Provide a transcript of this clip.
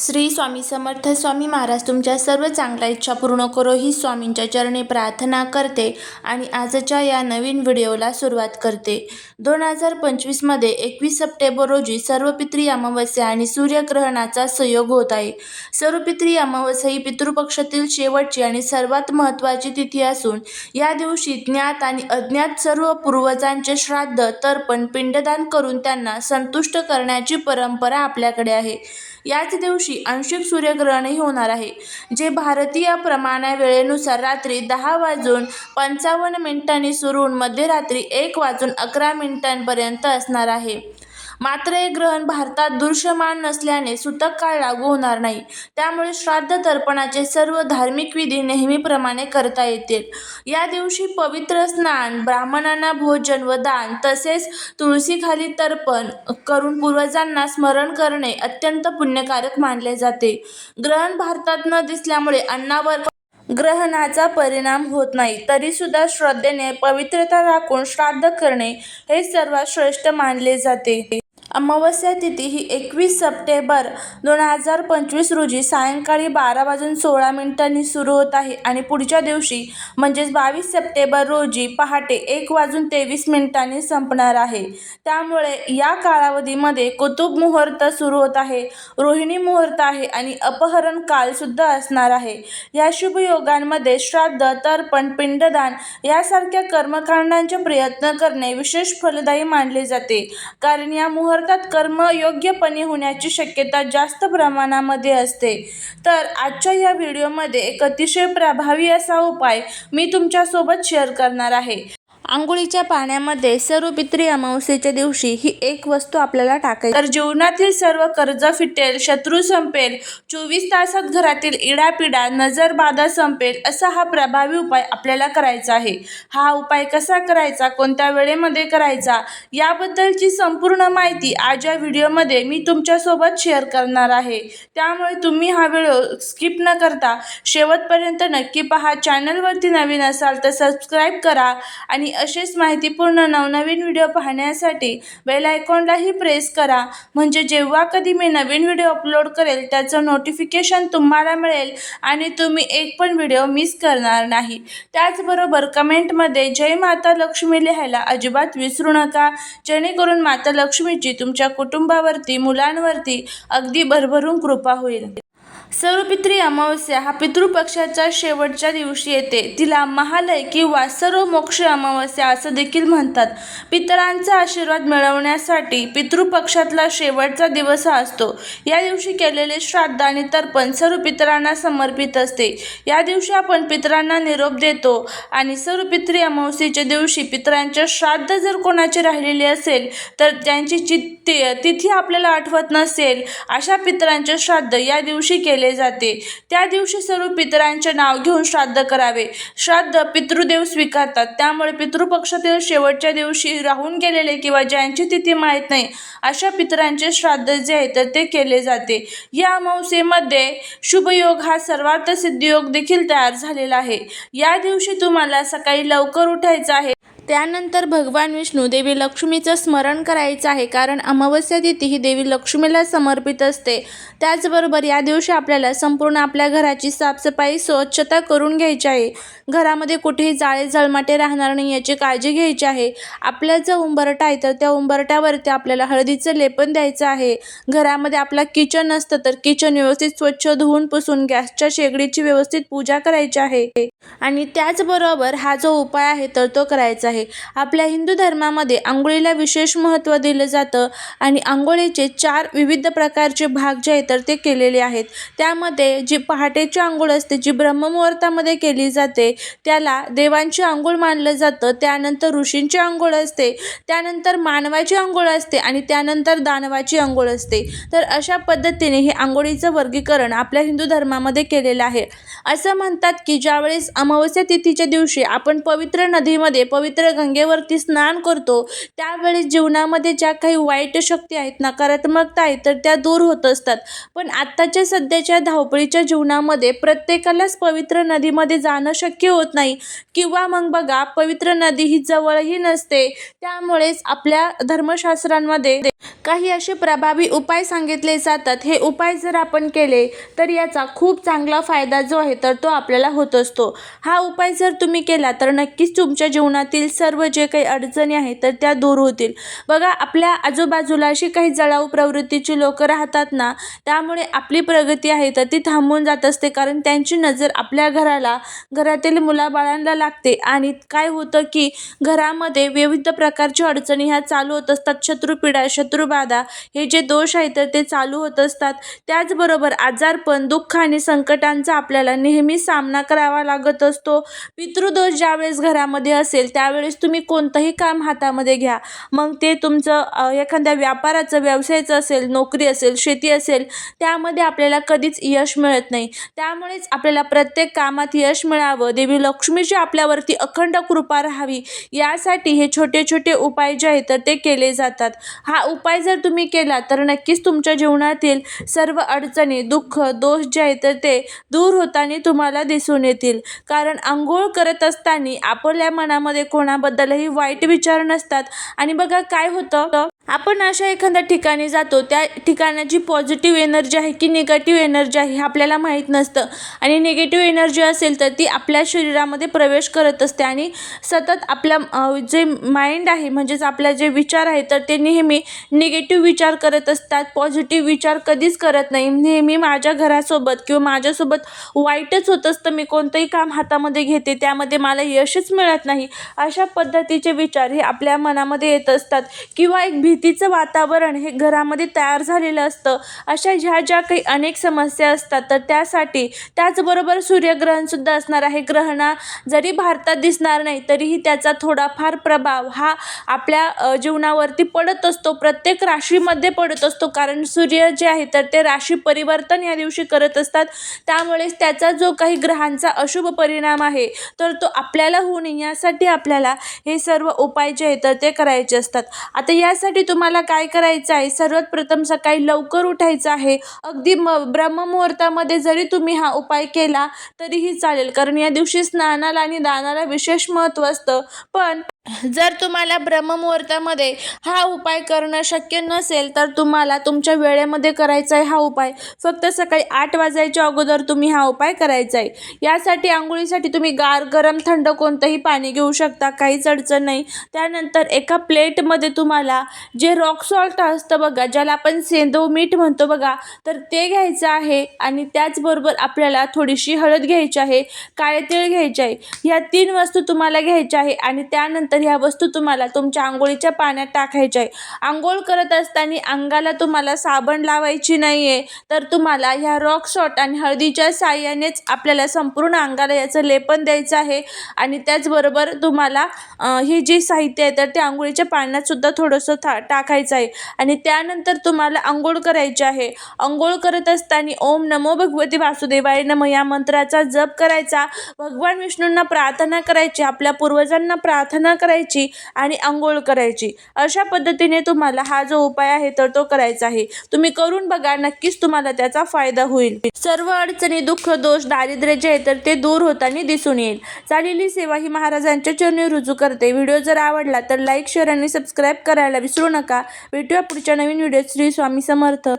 श्री स्वामी समर्थ स्वामी महाराज तुमच्या सर्व चांगल्या इच्छा पूर्ण करो ही स्वामींच्या चरणी प्रार्थना करते आणि आजच्या या नवीन व्हिडिओला सुरुवात करते. दोन हजार पंचवीसमध्ये एकवीस सप्टेंबर रोजी सर्वपित्री अमावस्या आणि सूर्यग्रहणाचा संयोग होत आहे. सर्वपित्री अमावस्या ही पितृपक्षातील शेवटची आणि सर्वात महत्त्वाची तिथी असून या दिवशी ज्ञात आणि अज्ञात सर्व पूर्वजांचे श्राद्ध तर्पण पिंडदान करून त्यांना संतुष्ट करण्याची परंपरा आपल्याकडे आहे. याच दिवशी आंशिक सूर्यग्रहणही होणार आहे जे भारतीय प्रमाणा वेळेनुसार रात्री दहा वाजून पंचावन्न मिनिटांनी सुरू होऊन मध्यरात्री एक वाजून अकरा मिनिटांपर्यंत असणार आहे. मात्र हे ग्रहण भारतात दृश्यमान नसल्याने सुतक काळ लागू होणार नाही. त्यामुळे श्राद्ध तर्पणाचे सर्व धार्मिक विधी नेहमीप्रमाणे करता येतील. या दिवशी पवित्र स्नान ब्राह्मणांना भोजन व दान तसेच तुळशीखाली तर्पण करून पूर्वजांना स्मरण करणे अत्यंत पुण्यकारक मानले जाते. ग्रहण भारतात न दिसल्यामुळे अन्नावर ग्रहणाचा परिणाम होत नाही. तरीसुद्धा श्रद्धेने पवित्रता राखून श्राद्ध करणे हे सर्वात श्रेष्ठ मानले जाते. अमावस्या तिथी ही एकवीस सप्टेंबर दोन हजार पंचवीस रोजी सायंकाळी बारा वाजून सोळा मिनिटांनी सुरू होत आहे आणि पुढच्या दिवशी म्हणजेच बावीस सप्टेंबर रोजी पहाटे एक वाजून तेवीस मिनिटांनी संपणार आहे. त्यामुळे या कालावधीमध्ये कुतुब मुहूर्त सुरू होत आहे रोहिणी मुहूर्त आहे आणि अपहरण कालसुद्धा असणार आहे. या शुभयोगांमध्ये श्राद्ध तर्पण पिंडदान यासारख्या कर्मकांडांचे प्रयत्न करणे विशेष फलदायी मानले जाते. कारण या मुहूर्त मुहूर्तात कर्म योग्यपणे होण्याची शक्यता जास्त प्रमाणामध्ये असते. तर आजच्या या व्हिडिओमध्ये एक अतिशय प्रभावी असा उपाय मी तुमच्यासोबत शेअर करणार आहे. आंघोळीच्या पाण्यामध्ये सर्व पित्री अमावस्येच्या दिवशी ही एक वस्तू आपल्याला टाकायची. तर जीवनातील सर्व कर्ज फिटेल शत्रू संपेल चोवीस तासात घरातील इडापिडा नजरबाधा संपेल असा हा प्रभावी उपाय आपल्याला करायचा आहे. हा उपाय कसा करायचा कोणत्या वेळेमध्ये करायचा याबद्दलची संपूर्ण माहिती आज या व्हिडिओमध्ये मी तुमच्यासोबत शेअर करणार आहे. त्यामुळे तुम्ही हा व्हिडिओ स्किप न करता शेवटपर्यंत नक्की पहा. चॅनलवरती नवीन असाल तर सबस्क्राईब करा आणि असेच माहितीपूर्ण नवनवीन व्हिडिओ पाहण्यासाठी बेल आयकॉनलाही प्रेस करा. म्हणजे जेव्हा कधी मी नवीन व्हिडिओ अपलोड करेल त्याचं नोटिफिकेशन तुम्हाला मिळेल आणि तुम्ही एक पण व्हिडिओ मिस करणार नाही. त्याचबरोबर कमेंटमध्ये जय माता लक्ष्मी लिहायला अजिबात विसरू नका. जेणेकरून माता लक्ष्मीची तुमच्या कुटुंबावरती मुलांवरती अगदी भरभरून कृपा होईल. सर्वपित्री अमावस्या हा पितृपक्षाच्या शेवटच्या दिवशी येते. तिला महालय किंवा सर्व मोक्ष अमावस्या असं देखील म्हणतात. पितरांचा आशीर्वाद मिळवण्यासाठी पितृपक्षातला शेवटचा दिवस हा असतो. या दिवशी केलेले श्राद्ध आणि तर्पण सर्व पितरांना समर्पित असते. या दिवशी आपण पितरांना निरोप देतो आणि सर्व पित्री अमावस्येच्या दिवशी पितरांच्या श्राद्ध जर कोणाचे राहिलेले असेल तर त्यांची ते तिथी आपल्याला आठवत नसेल अशा पितरांचे श्राद्ध या दिवशी केले जाते. त्या दिवशी सर्व पितरांचे नाव घेऊन श्राद्ध करावे. श्राद्ध पितृदेव स्वीकारतात. त्यामुळे पितृपक्षातील शेवटच्या दिवशी राहून गेलेले किंवा ज्यांची तिथी माहीत नाही अशा पितरांचे श्राद्ध जे आहे तर ते केले जाते. या अमावस्येमध्ये शुभयोग हा सर्वार्थ सिद्धियोग देखील तयार झालेला आहे. या दिवशी तुम्हाला सकाळी लवकर उठायचं आहे. त्यानंतर भगवान विष्णू देवी लक्ष्मीचं स्मरण करायचं आहे कारण अमावस्या तिथी ही देवी लक्ष्मीला समर्पित असते. त्याचबरोबर या दिवशी आपल्याला संपूर्ण आपल्या घराची साफसफाई स्वच्छता करून घ्यायची आहे. घरामध्ये कुठेही जाळे जळमाटे राहणार नाही याची काळजी घ्यायची आहे. आपला जो उंबरटा आहे तर त्या उंबरट्यावरती आपल्याला हळदीचं लेपन द्यायचं आहे. घरामध्ये आपला किचन असतं तर किचन व्यवस्थित स्वच्छ धुवून पुसून गॅसच्या शेगडीची व्यवस्थित पूजा करायची आहे. आणि त्याचबरोबर हा जो उपाय आहे तर तो करायचा आहे. आपल्या हिंदू धर्मामध्ये आंघोळीला विशेष महत्त्व दिलं जातं आणि आंघोळीचे चार विविध प्रकारचे भाग जे आहेत तर ते केलेले आहेत. त्यामध्ये जी पहाटेची आंघोळ असते जी ब्रह्ममुहूर्तामध्ये केली जाते त्याला देवांची आंघोळ मानलं जातं. त्यानंतर ऋषींची आंघोळ असते त्यानंतर मानवाची आंघोळ असते आणि त्यानंतर दानवाची आंघोळ असते. तर अशा पद्धतीने हे आंघोळीचं वर्गीकरण आपल्या हिंदू धर्मामध्ये केलेलं आहे. असं म्हणतात की ज्यावेळेस अमावस्या तिथीच्या दिवशी आपण पवित्र नदीमध्ये पवित्र गंगेवरती स्नान करतो त्यावेळेस जीवनामध्ये ज्या काही वाईट शक्ती आहेत नकारात्मकता आहेत तर त्या दूर होत असतात. पण आत्ताच्या सध्याच्या धावपळीच्या जीवनामध्ये प्रत्येकालाच पवित्र नदीमध्ये जाणं शक्य होत नाही. किंवा मग बघा पवित्र नदी ही जवळही नसते त्यामुळेच आपल्या धर्मशास्त्रांमध्ये काही असे प्रभावी उपाय सांगितले जातात. हे उपाय जर आपण केले तर याचा खूप चांगला फायदा जो आहे तर तो आपल्याला होत असतो. हा उपाय जर तुम्ही केला तर नक्कीच तुमच्या जीवनातील सर्व जे काही अडचणी आहेत तर त्या दूर होतील. बघा आपल्या आजूबाजूला अशी काही जळाऊ प्रवृत्तीची लोक राहतात ना त्यामुळे आपली प्रगती आहे तर ती थांबून जात असते. कारण त्यांची नजर आपल्या घराला घरातील मुलाबाळांना लागते. आणि काय होतं की घरामध्ये विविध प्रकारच्या अडचणी ह्या चालू होत असतात. शत्रुपीडा शत्रुबाधा हे जे दोष आहेत तर ते चालू होत असतात. त्याचबरोबर आजारपण दुःख आणि संकटांचा आपल्याला नेहमी सामना करावा लागत असतो. पितृदोष ज्यावेळेस घरामध्ये असेल त्यावेळेस त्यावेळेस तुम्ही कोणतंही काम हातामध्ये घ्या. मग ते तुमचं एखाद्या व्यापाराचं व्यवसायाचं असेल नोकरी असेल शेती असेल त्यामध्ये आपल्याला कधीच यश मिळत नाही. त्यामुळेच आपल्याला प्रत्येक कामात यश मिळावं देवी लक्ष्मीची आपल्यावरती अखंड कृपा राहावी यासाठी हे छोटे छोटे उपाय जे आहेत तर ते केले जातात. हा उपाय जर तुम्ही केला तर नक्कीच तुमच्या जीवनातील सर्व अडचणी दुःख दोष जे आहेत तर ते दूर होताना तुम्हाला दिसून येतील. कारण आंघोळ करत असताना आपल्या मनामध्ये कोणाबद्दलही वाईट विचार नसतात. आणि बघा काय होतं? आपण अशा एखाद्या ठिकाणी जातो त्या ठिकाणाची पॉझिटिव्ह एनर्जी आहे की निगेटिव्ह एनर्जी आहे हे आपल्याला माहीत नसतं. आणि निगेटिव्ह एनर्जी असेल तर ती आपल्या शरीरामध्ये प्रवेश करत असते आणि सतत आपल्या जे माइंड आहे म्हणजेच आपल्या जे विचार आहेत तर ते नेहमी निगेटिव्ह विचार करत असतात. पॉझिटिव्ह विचार कधीच करत नाही. नेहमी माझ्या घरासोबत किंवा माझ्यासोबत वाईटच होत असतं. मी कोणतंही काम हातामध्ये घेते त्यामध्ये मला यशच मिळत नाही. अशा पद्धतीचे विचार हे आपल्या मनामध्ये येत असतात. किंवा एक भीतीचं वातावरण हे घरामध्ये तयार झालेलं असतं. अशा ह्या ज्या काही अनेक समस्या असतात तर त्यासाठी त्याचबरोबर सूर्यग्रहणसुद्धा असणार आहे. ग्रहणा जरी भारतात दिसणार नाही तरीही त्याचा थोडाफार प्रभाव हा आपल्या जीवनावरती पडत असतो. प्रत्येक राशीमध्ये पडत असतो. कारण सूर्य जे आहे तर ते राशी परिवर्तन या दिवशी करत असतात. त्यामुळेच त्याचा जो काही ग्रहांचा अशुभ परिणाम आहे तर तो आपल्याला होऊ नये. यासाठी आपल्याला हे सर्व उपाय जे आहे तर ते करायचे असतात. आता यासाठी तुम्हाला काय करायचं आहे? सर्वात प्रथम सकाळी लवकर उठायचं आहे. अगदी म ब्रह्ममुहूर्तामध्ये जरी तुम्ही हा उपाय केला तरीही चालेल. कारण या दिवशी स्नानाला आणि दानाला विशेष महत्त्व असतं. पण जर तुम्हाला ब्रह्ममुहूर्तामध्ये हा उपाय करणं शक्य नसेल तर तुम्हाला तुमच्या वेळेमध्ये करायचा आहे हा उपाय. फक्त सकाळी आठ वाजायच्या अगोदर तुम्ही हा उपाय करायचा आहे यासाठी आंघोळीसाठी तुम्ही गार गरम थंड कोणतंही पाणी घेऊ शकता काहीच अडचण नाही. त्यानंतर एका प्लेटमध्ये तुम्हाला जे रॉक सॉल्ट असतं बघा ज्याला आपण सेंदव मीठ म्हणतो बघा तर ते घ्यायचं आहे आणि त्याचबरोबर आपल्याला थोडीशी हळद घ्यायची आहे काळे तीळ घ्यायचे आहे. ह्या तीन वस्तू तुम्हाला घ्यायच्या आहे आणि त्यानंतर ह्या वस्तू तुम्हाला तुमच्या आंघोळीच्या पाण्यात टाकायच्या आहे. आंघोळ करत असताना अंगाला तुम्हाला साबण लावायची नाही आहे तर तुम्हाला ह्या रॉक शॉट आणि हळदीच्या साह्यानेच आपल्याला संपूर्ण अंगाला याचं लेपन द्यायचं आहे. आणि त्याचबरोबर तुम्हाला हे जे साहित्य आहे तर ते आंघोळीच्या पाण्यातसुद्धा थोडंसं था टाकायचं आहे. आणि त्यानंतर तुम्हाला आंघोळ करायची आहे. आंघोळ करत असताना ओम नमो भगवती वासुदेवाय नम या मंत्राचा जप करायचा. भगवान विष्णूंना प्रार्थना करायची. आपल्या पूर्वजांना प्रार्थना करायची आणि आंघोळ करायची. अशा पद्धतीने तुम्हाला हा जो उपाय आहे तर तो करायचा आहे. तुम्ही करून बघा नक्कीच तुम्हाला त्याचा फायदा होईल. सर्व अडचणी दुःख दोष दारिद्र्य जे आहे तर ते दूर होताना दिसून येईल. चाललेली सेवा ही महाराजांच्या चरणी रुजू करते. व्हिडिओ जर आवडला तर लाईक शेअर आणि सबस्क्राईब करायला विसरू नका. भेटूया पुढच्या नवीन व्हिडिओ श्री स्वामी समर्थ.